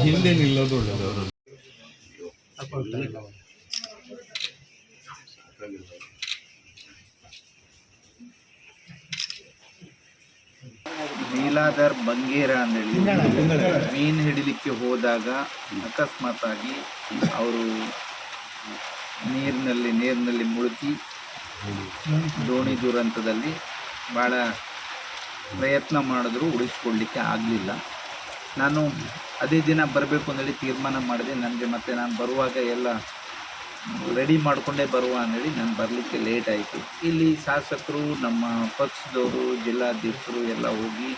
ಹಿಂದೆ ನಿಲ್ಲೋದು ಒಳ್ಳೆಯದು ಅವರು ನೀಲಾಧರ್ ಬಂಗೇರ ಅಂತೇಳಿ ಮೀನು ಹಿಡಿಲಿಕ್ಕೆ ಹೋದಾಗ ಅಕಸ್ಮಾತ್ ಆಗಿ ಅವರು ನೀರಿನಲ್ಲಿ ನೀರಿನಲ್ಲಿ ಮುಳುಗಿ ದೋಣಿ ದುರಂತದಲ್ಲಿ ಭಾಳ ಪ್ರಯತ್ನ ಮಾಡಿದ್ರು ಉಳಿಸ್ಕೊಳ್ಳಿಕ್ಕೆ ಆಗಲಿಲ್ಲ. ನಾನು ಅದೇ ದಿನ ಬರಬೇಕು ಅಂತೇಳಿ ತೀರ್ಮಾನ ಮಾಡಿದೆ. ನನಗೆ ಮತ್ತೆ ನಾನು ಬರುವಾಗ ಎಲ್ಲ ರೆಡಿ ಮಾಡಿಕೊಂಡೇ ಬರುವ ಅಂದೇಳಿ ನಾನು ಬರಲಿಕ್ಕೆ ಲೇಟ್ ಆಯಿತು. ಇಲ್ಲಿ ಶಾಸಕರು, ನಮ್ಮ ಪಕ್ಷದವರು, ಜಿಲ್ಲಾಧ್ಯಕ್ಷರು ಎಲ್ಲ ಹೋಗಿ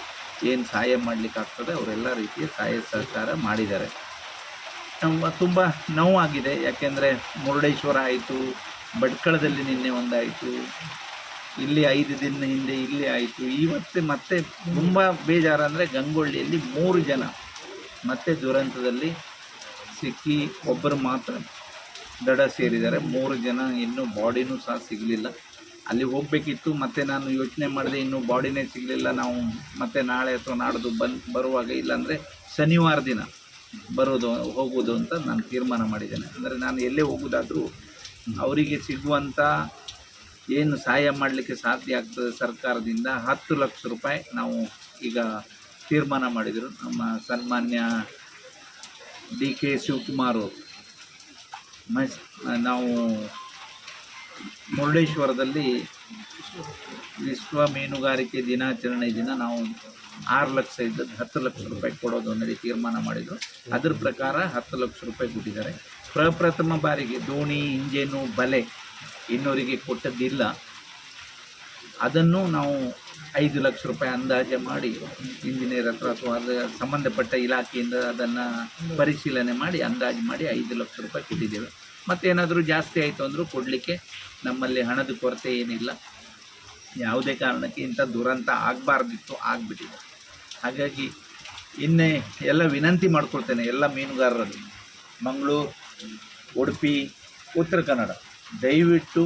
ಏನು ಸಹಾಯ ಮಾಡಲಿಕ್ಕೆ ಆಗ್ತದೆ ಅವರೆಲ್ಲ ರೀತಿಯ ಸಹಾಯ ಸಹಕಾರ ಮಾಡಿದ್ದಾರೆ. ತುಂಬ ತುಂಬ ನೋವಾಗಿದೆ, ಯಾಕೆಂದರೆ ಮುರುಡೇಶ್ವರ ಆಯಿತು, ಭಟ್ಕಳದಲ್ಲಿ ನಿನ್ನೆ ಒಂದಾಯಿತು, ಇಲ್ಲಿ ಐದು ದಿನ ಹಿಂದೆ ಇಲ್ಲಿ ಆಯಿತು, ಇವತ್ತು ಮತ್ತೆ ತುಂಬ ಬೇಜಾರು ಅಂದರೆ ಗಂಗೊಳ್ಳಿಯಲ್ಲಿ ಮೂರು ಜನ ಮತ್ತೆ ದುರಂತದಲ್ಲಿ ಸಿಕ್ಕಿ ಒಬ್ಬರು ಮಾತ್ರ. ದಡ ಸೇರಿದ್ದಾರೆ. ಮೂರು ಜನ ಇನ್ನೂ ಬಾಡಿನೂ ಸಹ ಸಿಗಲಿಲ್ಲ. ಅಲ್ಲಿ ಹೋಗಬೇಕಿತ್ತು, ಮತ್ತೆ ನಾನು ಯೋಚನೆ ಮಾಡಿದೆ, ಇನ್ನೂ ಬಾಡಿನೇ ಸಿಗಲಿಲ್ಲ. ನಾವು ಮತ್ತೆ ನಾಳೆ ಅಥವಾ ನಾಡ್ದು ಬಂದು ಬರುವಾಗ ಇಲ್ಲಾಂದರೆ ಶನಿವಾರ ದಿನ ಬರೋದು ಹೋಗೋದು ಅಂತ ನಾನು ತೀರ್ಮಾನ ಮಾಡಿದ್ದೇನೆ. ಅಂದರೆ ನಾನು ಎಲ್ಲೇ ಹೋಗೋದಾದರೂ ಅವರಿಗೆ ಸಿಗುವಂಥ ಏನು ಸಹಾಯ ಮಾಡಲಿಕ್ಕೆ ಸಾಧ್ಯ ಆಗ್ತದೆ ಸರ್ಕಾರದಿಂದ ಹತ್ತು ಲಕ್ಷ ರೂಪಾಯಿ ನಾವು ಈಗ ತೀರ್ಮಾನ ಮಾಡಿದರು. ನಮ್ಮ ಸನ್ಮಾನ್ಯ ಡಿ ಕೆ ಶಿವಕುಮಾರ್ ಅವರು. ಮಸ್, ನಾವು ಮುರುಡೇಶ್ವರದಲ್ಲಿ ವಿಶ್ವ ಮೀನುಗಾರಿಕೆ ದಿನಾಚರಣೆ ದಿನ ನಾವು ಆರು ಲಕ್ಷ ಇದ್ದದ್ದು ಹತ್ತು ಲಕ್ಷ ರೂಪಾಯಿ ಕೊಡೋದು ಅನ್ನೋದು ತೀರ್ಮಾನ ಮಾಡಿದರು. ಅದ್ರ ಪ್ರಕಾರ ಹತ್ತು ಲಕ್ಷ ರೂಪಾಯಿ ಕೊಟ್ಟಿದ್ದಾರೆ. ಪ್ರಪ್ರಥಮ ಬಾರಿಗೆ ದೋಣಿ, ಇಂಜೇನು, ಬಲೆ ಇನ್ನೋರಿಗೆ ಕೊಟ್ಟದ್ದಿಲ್ಲ. ಅದನ್ನು ನಾವು ಐದು ಲಕ್ಷ ರೂಪಾಯಿ ಅಂದಾಜು ಮಾಡಿ ಇಂಜಿನಿಯರ್ ಹತ್ರ ಅಥವಾ ಅದು ಸಂಬಂಧಪಟ್ಟ ಇಲಾಖೆಯಿಂದ ಅದನ್ನು ಪರಿಶೀಲನೆ ಮಾಡಿ ಅಂದಾಜು ಮಾಡಿ ಐದು ಲಕ್ಷ ರೂಪಾಯಿ ಕೊಟ್ಟಿದ್ದೇವೆ. ಮತ್ತೇನಾದರೂ ಜಾಸ್ತಿ ಆಯಿತು ಅಂದರೂ ಕೊಡಲಿಕ್ಕೆ ನಮ್ಮಲ್ಲಿ ಹಣದ ಕೊರತೆ ಏನಿಲ್ಲ. ಯಾವುದೇ ಕಾರಣಕ್ಕೆ ಇಂಥ ದುರಂತ ಆಗಬಾರ್ದಿತ್ತು, ಆಗಿಬಿಟ್ಟಿದೆ. ಹಾಗಾಗಿ ಇನ್ನೇ ಎಲ್ಲ ವಿನಂತಿ ಮಾಡ್ಕೊಳ್ತೇನೆ ಎಲ್ಲ ಮೀನುಗಾರರಲ್ಲಿ. ಮಂಗಳೂರು, ಉಡುಪಿ, ಉತ್ತರ ಕನ್ನಡ. ದಯವಿಟ್ಟು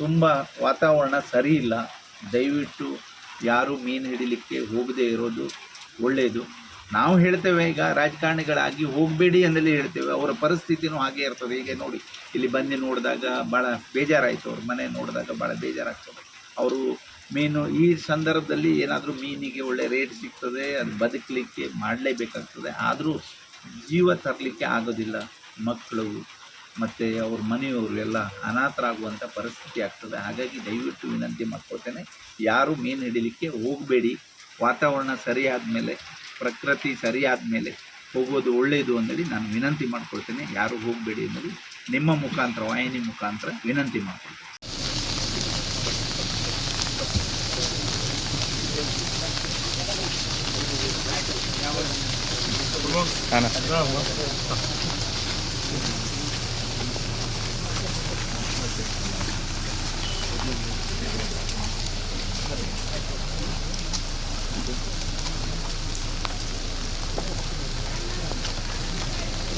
ತುಂಬ ವಾತಾವರಣ ಸರಿ ಇಲ್ಲ. ದಯವಿಟ್ಟು ಯಾರು ಮೀನು ಹಿಡಿಲಿಕ್ಕೆ ಹೋಗದೇ ಇರೋದು ಒಳ್ಳೆಯದು ನಾವು ಹೇಳ್ತೇವೆ, ಈಗ ರಾಜಕಾರಣಿಗಳಾಗಿ ಹೋಗಬೇಡಿ ಅಂದಲೇ ಹೇಳ್ತೇವೆ. ಅವರ ಪರಿಸ್ಥಿತಿನೂ ಹಾಗೆ ಇರ್ತದೆ. ಈಗ ನೋಡಿ, ಇಲ್ಲಿ ಬಂದು ನೋಡಿದಾಗ ಭಾಳ ಬೇಜಾರಾಯಿತು. ಅವ್ರ ಮನೆ ನೋಡಿದಾಗ ಭಾಳ ಬೇಜಾರಾಗ್ತದೆ. ಅವರು ಮೀನು, ಈ ಸಂದರ್ಭದಲ್ಲಿ ಏನಾದರೂ ಮೀನಿಗೆ ಒಳ್ಳೆ ರೇಟ್ ಸಿಗ್ತದೆ, ಅದು ಬದುಕಲಿಕ್ಕೆ ಮಾಡಲೇಬೇಕಾಗ್ತದೆ. ಆದರೂ ಜೀವ ತರಲಿಕ್ಕೆ ಆಗೋದಿಲ್ಲ ಮಕ್ಕಳು. ಮತ್ತು ಅವ್ರ ಮನೆಯವರು ಎಲ್ಲ ಅನಾಥರಾಗುವಂಥ ಪರಿಸ್ಥಿತಿ ಆಗ್ತದೆ. ಹಾಗಾಗಿ ದಯವಿಟ್ಟು ವಿನಂತಿ ಮಾಡ್ಕೊಳ್ತೇನೆ. ಯಾರೂ ಮೀನು ಹಿಡಿಲಿಕ್ಕೆ ಹೋಗಬೇಡಿ. ವಾತಾವರಣ ಸರಿಯಾದ ಮೇಲೆ ಪ್ರಕೃತಿ ಸರಿಯಾದ ಮೇಲೆ ಹೋಗೋದು ಒಳ್ಳೆಯದು ಅಂದೇಳಿ ನಾನು ವಿನಂತಿ ಮಾಡ್ಕೊಳ್ತೇನೆ. ಯಾರು ಹೋಗಬೇಡಿ ಅನ್ನೋದು ನಿಮ್ಮ ಮುಖಾಂತರ, ವಾಹಿನಿ ಮುಖಾಂತರ ವಿನಂತಿ ಮಾಡ್ಕೊಳ್ತೇನೆ.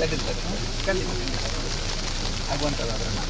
Caliente, caliente. Aguanta la granada.